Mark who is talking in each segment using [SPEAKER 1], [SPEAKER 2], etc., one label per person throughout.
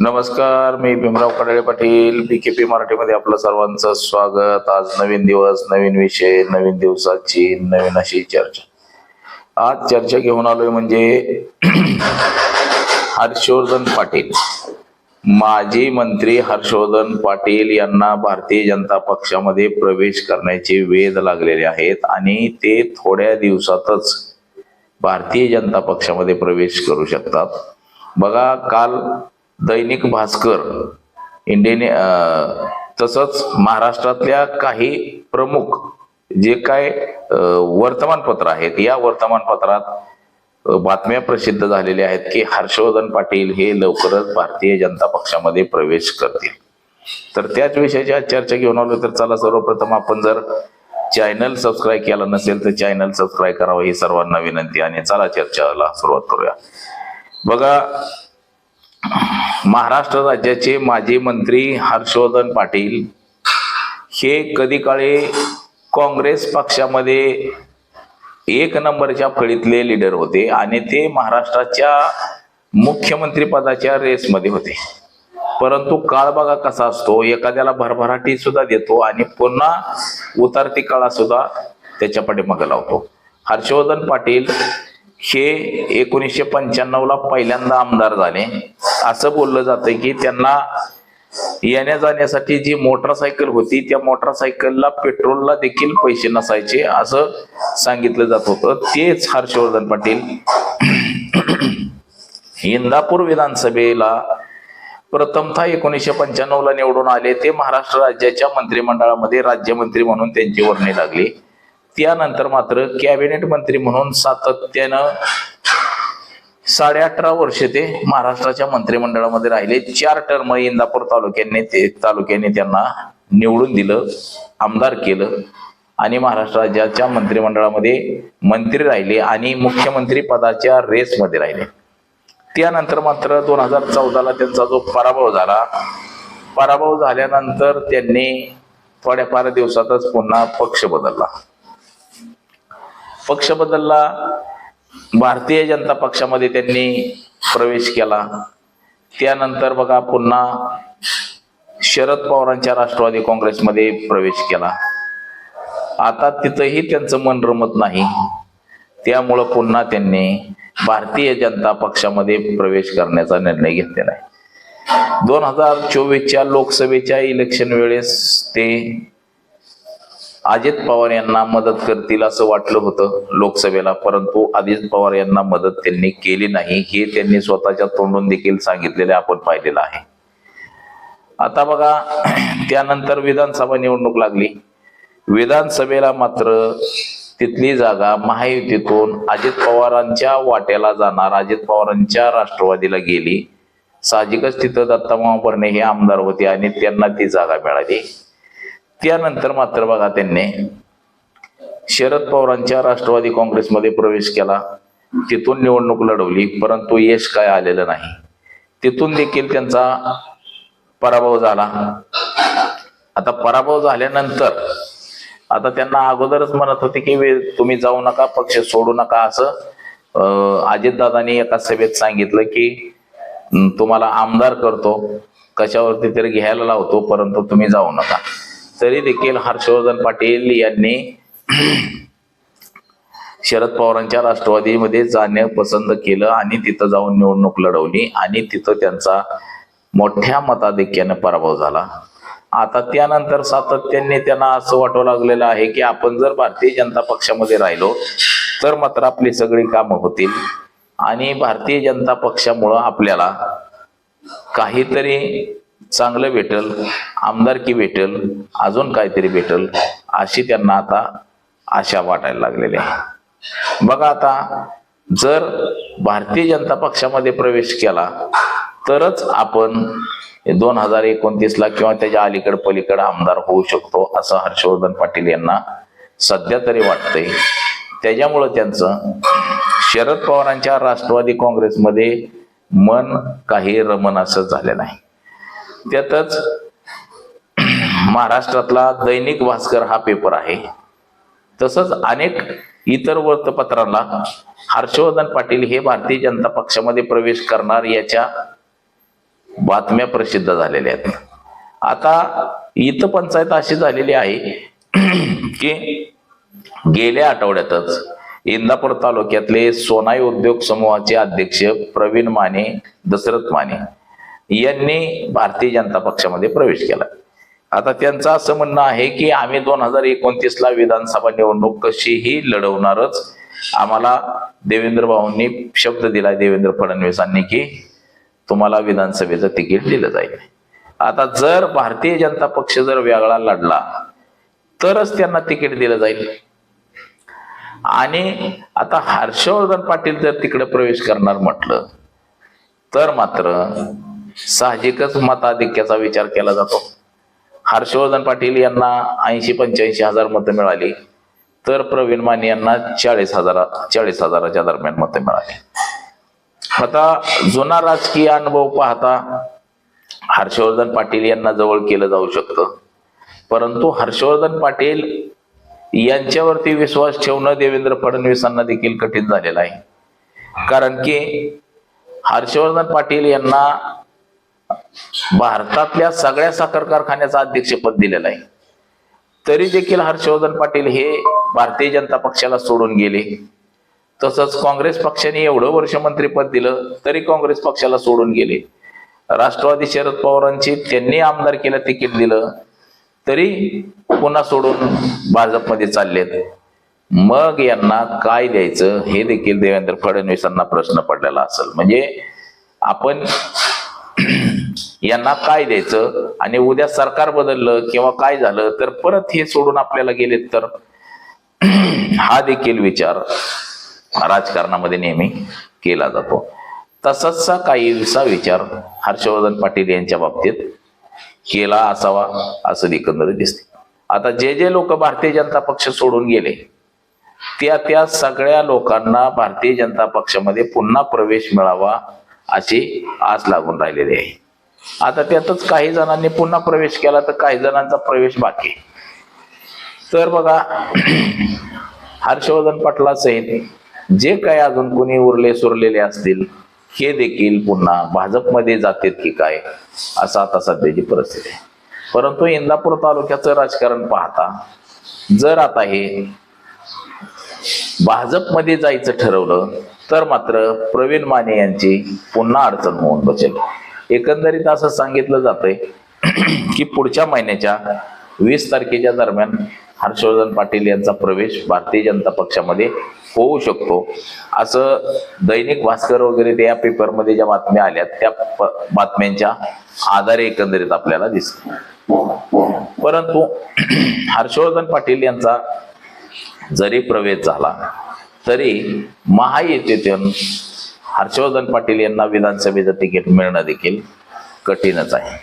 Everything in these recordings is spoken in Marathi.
[SPEAKER 1] नमस्कार मी Bhimrao Kadale Patil B K P मराठीमध्ये आपलं सर्वांचं स्वागत. आज नवीन दिवस नवीन विषय नवीन दिवसाची नवीन अशी चर्चा. आज चर्चा घेऊन आलोय म्हणजे हर्षवर्धन पाटील. माजी मंत्री हर्षवर्धन पाटील यांना भारतीय जनता पक्षामध्ये प्रवेश करण्याचे वेध लागलेले आहेत आणि ते थोड्या दिवसातच भारतीय जनता पक्षामध्ये प्रवेश करू शकतात. बघा काल दैनिक भास्कर इंडियन तसंच महाराष्ट्रातल्या काही प्रमुख जे काय वर्तमानपत्र आहेत या वर्तमानपत्रात बातम्या प्रसिद्ध झालेल्या आहेत की हर्षवर्धन पाटील हे लवकरच भारतीय जनता पक्षामध्ये प्रवेश करतील. तर त्याच विषयाची आज चर्चा घेऊन आलो तर चला सर्वप्रथम आपण जर चॅनल सबस्क्राईब केला नसेल तर चॅनल सबस्क्राईब करावं ही सर्वांना विनंती. आणि चला चर्चाला सुरुवात करूया. बघा महाराष्ट्र राज्याचे माजी मंत्री हर्षवर्धन पाटील हे कधी काळी काँग्रेस पक्षामध्ये एक नंबरच्या फळीतले लीडर होते आणि ते महाराष्ट्राच्या मुख्यमंत्री पदाच्या रेसमध्ये होते. परंतु काळ बघा कसा असतो एखाद्याला भरभराटी सुद्धा देतो आणि पुन्हा उतारती काळा सुद्धा त्याच्या पाठीमागे लावतो. हर्षवर्धन पाटील हे एकोणीसशे पंच्याण्णवला पहिल्यांदा आमदार झाले. असं बोललं जातं की त्यांना येण्या जाण्यासाठी जी मोटरसायकल होती त्या मोटरसायकलला पेट्रोलला देखील पैसे नसायचे असं सांगितलं जात होतं. तेच हर्षवर्धन पाटील इंदापूर विधानसभेला प्रथमतः एकोणीसशे पंच्याण्णवला निवडून आले. ते महाराष्ट्र राज्याच्या मंत्रिमंडळामध्ये राज्यमंत्री म्हणून त्यांची वर्णी लागली. त्यानंतर मात्र कॅबिनेट मंत्री म्हणून सातत्यानं साडे अठरा वर्ष ते महाराष्ट्राच्या मंत्रिमंडळामध्ये राहिले. चार टर्म इंदापूर तालुक्याने ते तालुक्याने त्यांना निवडून दिलं आमदार केलं आणि महाराष्ट्र राज्याच्या मंत्रिमंडळामध्ये मंत्री राहिले आणि मुख्यमंत्री पदाच्या रेसमध्ये राहिले. त्यानंतर मात्र दोन हजार चौदाला त्यांचा जो पराभव झाला पराभव झाल्यानंतर त्यांनी थोड्याफार दिवसातच पुन्हा पक्ष बदलला. पक्ष बदलला भारतीय जनता पक्षामध्ये त्यांनी प्रवेश केला. त्यानंतर बघा पुन्हा शरद पवारांच्या राष्ट्रवादी काँग्रेसमध्ये प्रवेश केला. आता तिथंही त्यांचं मन रमत नाही. त्यामुळं पुन्हा त्यांनी भारतीय जनता पक्षामध्ये प्रवेश करण्याचा निर्णय घेतलेला आहे. दोन हजार चोवीसच्या लोकसभेच्या इलेक्शन वेळेस ते अजित पवार यांना मदत करतील असं वाटलं होतं लोकसभेला परंतु अजित पवार यांना मदत त्यांनी केली नाही हे त्यांनी स्वतःच्या तोंडून देखील सांगितलेले आपण पाहिलेलं आहे. आता बघा त्यानंतर विधानसभा निवडणूक लागली. विधानसभेला मात्र तिथली जागा महायुतीतून अजित पवारांच्या वाट्याला जाणार अजित पवारांच्या राष्ट्रवादीला गेली. साहजिकच तिथं दत्तामामा भरणे हे आमदार होते आणि त्यांना ती जागा मिळाली. त्यानंतर मात्र बघा त्यांनी शरद पवारांच्या राष्ट्रवादी काँग्रेसमध्ये प्रवेश केला. तिथून निवडणूक लढवली परंतु यश काय आलेलं नाही. तिथून देखील त्यांचा पराभव झाला. आता पराभव झाल्यानंतर आता त्यांना अगोदरच म्हणत होते की वे- तुम्ही जाऊ नका पक्ष सोडू नका असं अजितदादांनी एका सभेत सांगितलं की तुम्हाला आमदार करतो कशावरती तरी घ्यायला लावतो परंतु तुम्ही जाऊ नका. तरी देखील हर्षवर्धन पाटील यांनी शरद पवारांच्या राष्ट्रवादीमध्ये जाणं पसंत केलं आणि तिथं जाऊन निवडणूक लढवली आणि तिथं त्यांचा मोठ्या मताधिक्याने पराभव झाला. आता त्यानंतर सातत्याने त्यांना असं वाटू लागलेलं आहे की आपण जर भारतीय जनता पक्षामध्ये राहिलो तर मात्र आपली सगळी कामं होतील. आणि भारतीय जनता पक्षामुळं आपल्याला काहीतरी चांगलं भेटल आमदारकी भेटल अजून काहीतरी भेटल अशी त्यांना आता आशा वाटायला लागलेली आहे. बघा आता जर भारतीय जनता पक्षामध्ये प्रवेश केला तरच आपण दोन हजार एकोणतीसला किंवा त्याच्या अलीकड पलीकडे आमदार होऊ शकतो असं हर्षवर्धन पाटील यांना सध्या तरी वाटतंय. त्याच्यामुळं त्यांचं शरद पवारांच्या राष्ट्रवादी काँग्रेसमध्ये मन काही रमन असं झालेलं आहे त्यातच महाराष्ट्रातला दैनिक भास्कर हा पेपर आहे. तसंच अनेक इतर वृत्तपत्रांना हर्षवर्धन पाटील हे भारतीय जनता पक्षामध्ये प्रवेश करणार याच्या बातम्या प्रसिद्ध झालेल्या आहेत. आता इथं पंचायत अशी झालेली आहे की गेल्या आठवड्यातच इंदापूर तालुक्यातले सोनाई उद्योग समूहाचे अध्यक्ष प्रवीण माने दशरथ माने यांनी भारतीय जनता पक्षामध्ये प्रवेश केला. आता त्यांचं असं म्हणणं आहे की आम्ही दोन हजार एकोणतीस ला विधानसभा निवडणूक कशीही लढवणारच आम्हाला देवेंद्र भाऊंनी शब्द दिलाय देवेंद्र फडणवीसांनी की तुम्हाला विधानसभेचं तिकीट दिलं जाईल. आता जर भारतीय जनता पक्ष जर वेगळा लढला तरच त्यांना तिकीट दिलं जाईल. आणि आता हर्षवर्धन पाटील जर तिकडे प्रवेश करणार म्हटलं तर मात्र साहजिकच मताधिक्याचा विचार केला जातो. हर्षवर्धन पाटील यांना ऐंशी पंच्याऐंशी हजार मतं मिळाली तर प्रवीण माने यांना चाळीस हजार चाळीस हजाराच्या दरम्यान मतं मिळाली. आता जुना राजकीय अनुभव पाहता हर्षवर्धन पाटील यांना जवळ केलं जाऊ शकतं. परंतु हर्षवर्धन पाटील यांच्यावरती विश्वास ठेवणं देवेंद्र फडणवीसांना देखील कठीण झालेलं आहे. कारण की हर्षवर्धन पाटील यांना भारतातल्या सगळ्या साखर कारखान्याचं अध्यक्षपद दिलेलं आहे. तरी देखील हर्षवर्धन पाटील हे भारतीय जनता पक्षाला सोडून गेले. तसंच काँग्रेस पक्षाने एवढं वर्ष मंत्रीपद दिलं तरी काँग्रेस पक्षाला सोडून गेले. राष्ट्रवादी शरद पवारांची त्यांनी आमदार केलं तिकीट दिलं. तरी पुन्हा सोडून भाजपमध्ये चाललेत. मग यांना काय द्यायचं हे देखील देवेंद्र फडणवीसांना प्रश्न पडलेला असेल. म्हणजे आपण यांना काय द्यायचं? आणि उद्या सरकार बदललं किंवा काय झालं तर परत हे सोडून आपल्याला गेलेत तर? हा देखील विचार राजकारणामध्ये नेहमी केला जातो. तसाचचा काहीसा विचार हर्षवर्धन पाटील यांच्या बाबतीत केला असावा असं एकंदरीत दिसते. आता जे जे लोक भारतीय जनता पक्ष सोडून गेले त्या त्या सगळ्या लोकांना भारतीय जनता पक्षामध्ये पुन्हा प्रवेश मिळावा अशी आस लागून राहिलेली आहे. आता त्यातच काही जणांनी पुन्हा प्रवेश केला तर काही जणांचा प्रवेश बाकी तर बघा हर्षवर्धन पाटलासहित जे काही अजून कोणी उरले सुरलेले असतील हे देखील पुन्हा भाजपमध्ये जातात की काय असं आता सध्याची परिस्थिती आहे. परंतु इंदापूर तालुक्याचं राजकारण पाहता जर आता हे भाजपमध्ये जायचं ठरवलं तर मात्र प्रवीण माने यांची पुन्हा अडचण होऊन बसेल. एकंदरीत असं सांगितलं जातंय की पुढच्या महिन्याच्या वीस तारखेच्या दरम्यान हर्षवर्धन पाटील यांचा प्रवेश भारतीय जनता पक्षामध्ये होऊ शकतो. असं दैनिक भास्कर वगैरे त्या पेपरमध्ये ज्या बातम्या आल्या त्या प- बातम्यांच्या आधारे एकंदरीत आपल्याला दिसत परंतु हर्षवर्धन पाटील यांचा जरी प्रवेश झाला तरी महायुतीतून हर्षवर्धन पाटील यांना विधानसभेचं तिकीट मिळणं देखील कठीणच आहे.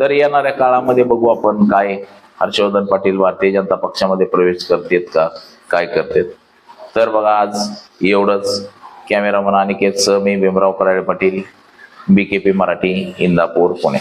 [SPEAKER 1] तर येणाऱ्या काळामध्ये बघू आपण काय हर्षवर्धन पाटील भारतीय जनता पक्षामध्ये प्रवेश करतेत का काय करतेत. तर बघा आज एवढंच. कॅमेरामन अनिकेत सह मी Bhimrao Karale Patil B K P Marathi Indapur Pune.